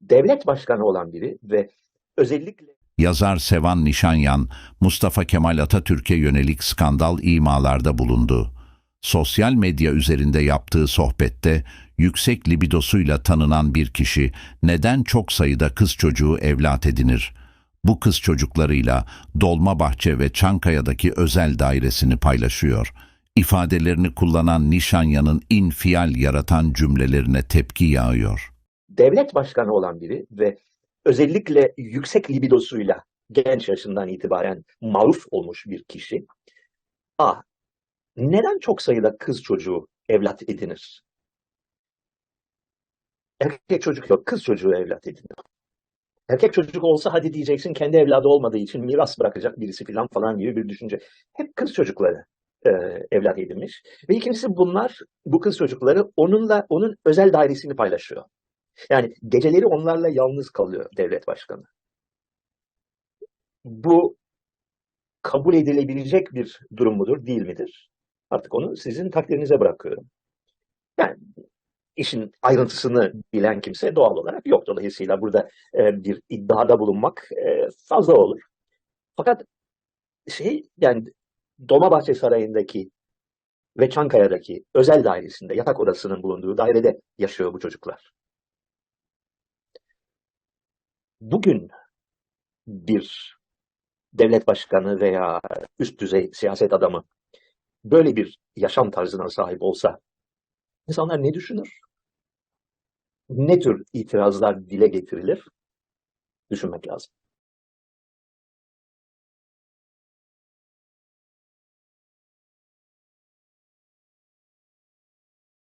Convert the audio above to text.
devlet başkanı olan biri ve özellikle Yazar Sevan Nişanyan, Mustafa Kemal Atatürk'e yönelik skandal imalarda bulundu. Sosyal medya üzerinde yaptığı sohbette yüksek libidosuyla tanınan bir kişi neden çok sayıda kız çocuğu evlat edinir? Bu kız çocuklarıyla Dolmabahçe ve Çankaya'daki özel dairesini paylaşıyor. İfadelerini kullanan Nişanyan'ın infial yaratan cümlelerine tepki yağıyor. Devlet başkanı olan biri ve özellikle yüksek libidosuyla genç yaşından itibaren maruf olmuş bir kişi. A. Neden çok sayıda kız çocuğu evlat edinir? Erkek çocuk yok, kız çocuğu evlat edinir. Erkek çocuk olsa hadi diyeceksin kendi evladı olmadığı için miras bırakacak birisi falan falan gibi bir düşünce. Hep kız çocukları e, evlat edinmiş. Ve ikincisi bunlar, bu kız çocukları onunla onun özel dairesini paylaşıyor. Yani geceleri onlarla yalnız kalıyor devlet başkanı. Bu kabul edilebilecek bir durum mudur, değil midir? Artık onu sizin takdirinize bırakıyorum. Yani işin ayrıntısını bilen kimse doğal olarak yok. Dolayısıyla burada e, bir iddiada bulunmak e, fazla olur. Fakat şey yani Dolmabahçe Sarayı'ndaki ve Çankaya'daki özel dairesinde, yatak odasının bulunduğu dairede yaşıyor bu çocuklar. Bugün bir devlet başkanı veya üst düzey siyaset adamı böyle bir yaşam tarzına sahip olsa insanlar ne düşünür? Ne tür itirazlar dile getirilir? Düşünmek lazım.